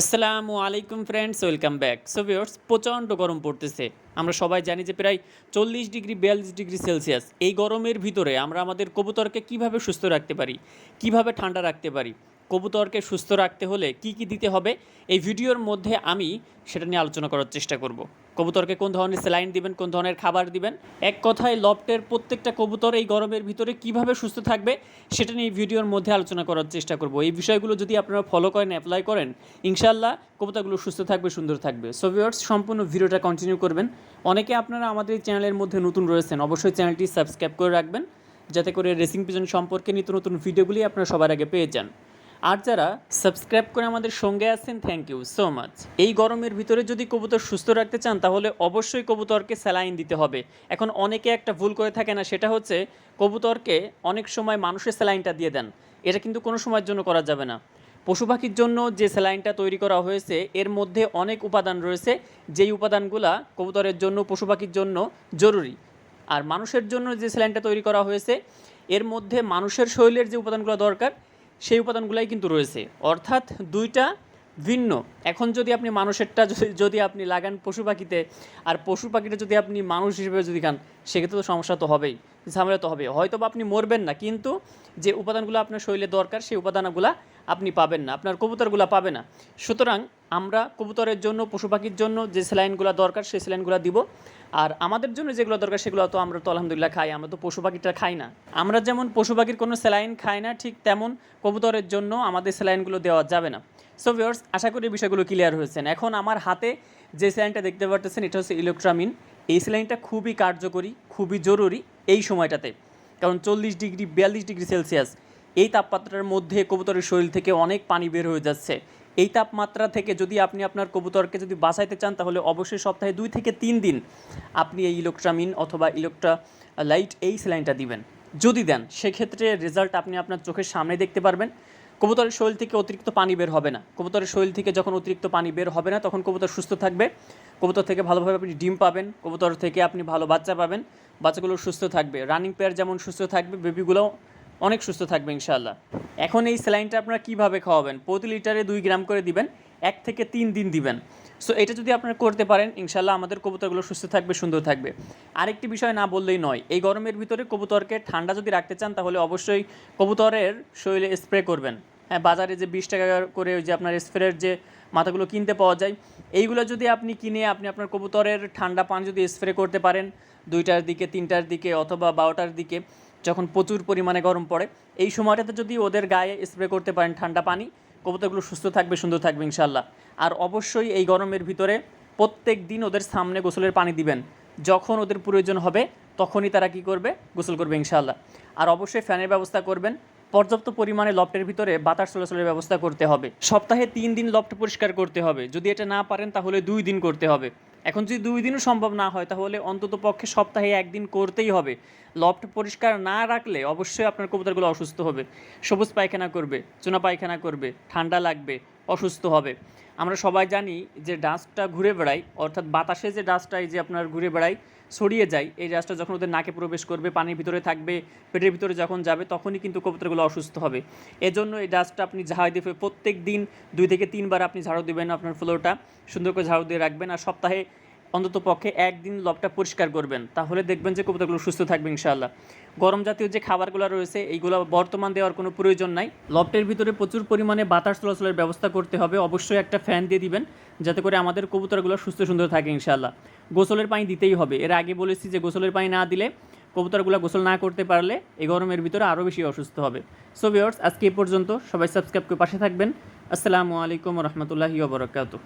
আসসালামু আলাইকুম friends welcome back so viewers প্রচণ্ড গরম পড়তেছে। আমরা সবাই জানি যে প্রায় চল্লিশ ডিগ্রি, বিয়াল্লিশ ডিগ্রি সেলসিয়াস। এই গরমের ভিতরে আমরা আমাদের কবুতরকে কীভাবে সুস্থ রাখতে পারি? কীভাবে ঠান্ডা রাখতে পারি? কবুতরকে সুস্থ রাখতে হলে কি কি দিতে হবে? এই ভিডিওর মধ্যে আমি সেটা নিয়ে আলোচনা করার চেষ্টা করব। কবুতরকে কোন ধরনের স্যালাইন দিবেন, কোন ধরনের খাবার দিবেন? এক কথায় লফটের প্রত্যেকটা কবুতর এই গরমের ভিতরে কীভাবে সুস্থ থাকবে সেটা নিয়ে ভিডিওর মধ্যে আলোচনা করার চেষ্টা করব। এই বিষয়গুলো যদি আপনারা ফলো করেন অ্যাপ্লাই করেন ইনশাল্লাহ কবুতরগুলো সুস্থ থাকবে, সুন্দর থাকবে। সো ভিউয়ার্স সম্পূর্ণ ভিডিওটা কন্টিনিউ করবেন। অনেকে আপনারা আমাদের চ্যানেলের মধ্যে নতুন রয়েছেন, অবশ্যই চ্যানেলটি সাবস্ক্রাইব করে রাখবেন, যাতে করে রেসিং পিজন সম্পর্কে নিত্য নতুন ভিডিওগুলি আপনারা সবার আগে পেয়ে যান। আর যারা সাবস্ক্রাইব করে আমাদের সঙ্গে আছেন থ্যাংক ইউ সো মাচ এই গরমের ভিতরে যদি কবুতর সুস্থ রাখতে চান, তাহলে অবশ্যই কবুতরকে স্যালাইন দিতে হবে। এখন অনেকে একটা ভুল করে থাকে না, সেটা হচ্ছে কবুতরকে অনেক সময় মানুষের স্যালাইনটা দিয়ে দেন। এটা কিন্তু কোনো সময়ের জন্য করা যাবে না। পশু পাখির জন্য যে স্যালাইনটা তৈরি করা হয়েছে, এর মধ্যে অনেক উপাদান রয়েছে, যেই উপাদানগুলা কবুতরের জন্য, পশু পাখির জন্য জরুরি। আর মানুষের জন্য যে স্যালাইনটা তৈরি করা হয়েছে, এর মধ্যে মানুষের শরীরের যে উপাদানগুলো দরকার সেই উপাদানগুলাই কিন্তু রয়েছে। অর্থাৎ দুইটা ভিন্ন। এখন যদি আপনি মানুষেরটা যদি- আপনি লাগান পশু পাখিতে, আর পশু পাখিটা যদি আপনি মানুষ হিসেবে যদি খান, সেক্ষেত্রে তো সমস্যা তো হবেই, ঝামেলা তো হবে হয়তো বা আপনি মরবেন না, কিন্তু যে উপাদানগুলো আপনার শরীরে দরকার, সেই উপাদানগুলো আপনি পাবেন না, আপনার কবুতরগুলো পাবে না। সুতরাং আমরা কবুতরের জন্য, পশু পাখির জন্য যে স্যালাইনগুলো দরকার, সেই স্যালাইনগুলো দিব। আর আমাদের জন্য যেগুলো দরকার, সেগুলো তো আমরা তো আলহামদুলিল্লাহ খাই, আমরা তো পশু পাখিটা খাই না। আমরা যেমন পশু পাখির কোনো স্যালাইন খাই না, ঠিক তেমন কবুতরের জন্য আমাদের স্যালাইনগুলো দেওয়া যাবে না। সো ভিউয়ার্স আশা করি বিষয়গুলো ক্লিয়ার হয়েছেন। এখন আমার হাতে যে স্যালাইনটা দেখতে পারতেছেন, এটা হচ্ছে ইলেকট্রামিন এই স্যালাইনটা খুবই কার্যকরী, খুবই জরুরি এই সময়টাতে। কারণ চল্লিশ ডিগ্রি, বিয়াল্লিশ ডিগ্রি সেলসিয়াস এই তাপমাত্রার মধ্যে কবুতরের শরীর থেকে অনেক পানি বের হয়ে যাচ্ছে। এই তাপমাত্রা থেকে যদি আপনি আপনার কবুতরকে যদি বাঁচাইতে চান, তাহলে অবশ্যই সপ্তাহে দুই থেকে তিন দিন আপনি এই ইলেকট্রামিন অথবা ইলেকট্রা লাইট এই স্যালাইনটা দিবেন। যদি দেন, সেক্ষেত্রে রেজাল্ট আপনি আপনার চোখের সামনে দেখতে পারবেন। কবুতরের শরীর থেকে অতিরিক্ত পানি বের হবে না। কবুতরের শরীর থেকে যখন অতিরিক্ত পানি বের হবে না, তখন কবুতর সুস্থ থাকবে। কবুতর থেকে ভালোভাবে আপনি ডিম পাবেন। কবুতর থেকে আপনি ভালো বাচ্চা পাবেন। বাচ্চাগুলো সুস্থ থাকবে। রানিং পেয়ার যেমন সুস্থ থাকবে বেবিগুলো অনেক সুস্থ থাকবে ইনশাআল্লাহ। এখন এই স্যালাইনটা আপনারা কীভাবে খাওয়াবেন? প্রতি লিটারে দুই গ্রাম করে দিবেন, এক থেকে তিন দিন দিবেন। সো এটা যদি আপনারা করতে পারেন ইনশাল্লাহ আমাদের কবুতরগুলো সুস্থ থাকবে, সুন্দর থাকবে। আরেকটি বিষয় না বললেই নয়, এই গরমের ভিতরে কবুতরকে ঠান্ডা যদি রাখতে চান, তাহলে অবশ্যই কবুতরের শরীরে স্প্রে করবেন। হ্যাঁ বাজারে যে বিশ টাকা করে ওই যে আপনার স্প্রের যে মাথাগুলো কিনতে পাওয়া যায়, এইগুলো যদি আপনি কিনে আপনি আপনার কবুতরের ঠান্ডা পান যদি স্প্রে করতে পারেন, দুইটার দিকে, তিনটার দিকে অথবা বারোটার দিকে যখন প্রচুর পরিমাণে গরম পড়ে, এই সময়টাতে যদি ওদের গায়ে স্প্রে করতে পারেন ঠান্ডা পানি, কবুতরগুলো সুস্থ থাকবে, সুন্দর থাকবে ইনশাল্লাহ আর অবশ্যই এই গরমের ভিতরে প্রত্যেক দিন ওদের সামনে গোসলের পানি দিবেন। যখন ওদের প্রয়োজন হবে, তখনই তারা কি করবে? গোসল করবে ইনশাল্লাহ আর অবশ্যই ফ্যানের ব্যবস্থা করবেন। পর্যাপ্ত পরিমাণে লফটের ভিতরে বাতাস চলাচলের ব্যবস্থা করতে হবে। সপ্তাহে তিন দিন লফট পরিষ্কার করতে হবে। যদি এটা না পারেন, তাহলে দুই দিন করতে হবে। এখন যদি দুই দিনও সম্ভব না হয়, তাহলে অন্তত পক্ষে সপ্তাহে একদিন করতেই হবে। লফট পরিষ্কার না রাখলে অবশ্যই আপনার কবুতরগুলো অসুস্থ হবে। সবুজ পায়খানা করবে, চুনা পায়খানা করবে, ঠান্ডা লাগবে, অসুস্থ হবে। আমরা সবাই জানি যে ডাস্টটা ঘুরে বেড়ায়, অর্থাৎ বাতাসে যে ডাস্টটা, এই যে আপনার ঘুরে বেড়ায়, ছড়িয়ে যায়, এই ডাস্টটা যখন ওদের নাকে প্রবেশ করবে, পানির ভিতরে থাকবে, পেটের ভিতরে যখন যাবে, তখনই কিন্তু কবুতরগুলো অসুস্থ হবে। এজন্য এই ডাস্টটা আপনি ঝাড়ু দিয়ে প্রত্যেক দিন দুই থেকে তিনবার আপনি ঝাড়ু দেবেন আপনার ফ্লোরটা সুন্দর করে ঝাড়ু দিয়ে রাখবেন আর সপ্তাহে অন্তত পক্ষে একদিন লবটা পরিষ্কার করবেন, তাহলে দেখবেন যে কবুতরগুলো সুস্থ থাকবে ইনশাআল্লাহ। গরম জাতীয় যে খাবারগুলো রয়েছে, এইগুলো বর্তমান দেওয়ার কোনো প্রয়োজন নাই। লবটের ভিতরে প্রচুর পরিমাণে বাতাস চলাচলের ব্যবস্থা করতে হবে। অবশ্যই একটা ফ্যান দিয়ে দিবেন, যাতে করে আমাদের কবুতরগুলো সুস্থ সুন্দর থাকে ইনশাআল্লাহ। গোসলের পানি দিতেই হবে। এর আগে বলেছি যে গোসলের পানি না দিলে কবুতরগুলো গোসল না করতে পারলে এই গরমের ভিতরে আরও বেশি অসুস্থ হবে। সো ভিওর্স আজকে এই পর্যন্ত সবাই সাবস্ক্রাইব করে পাশে থাকবেন। আসসালামু আলাইকুম রহমতুল্লাহি ওবরাকাতু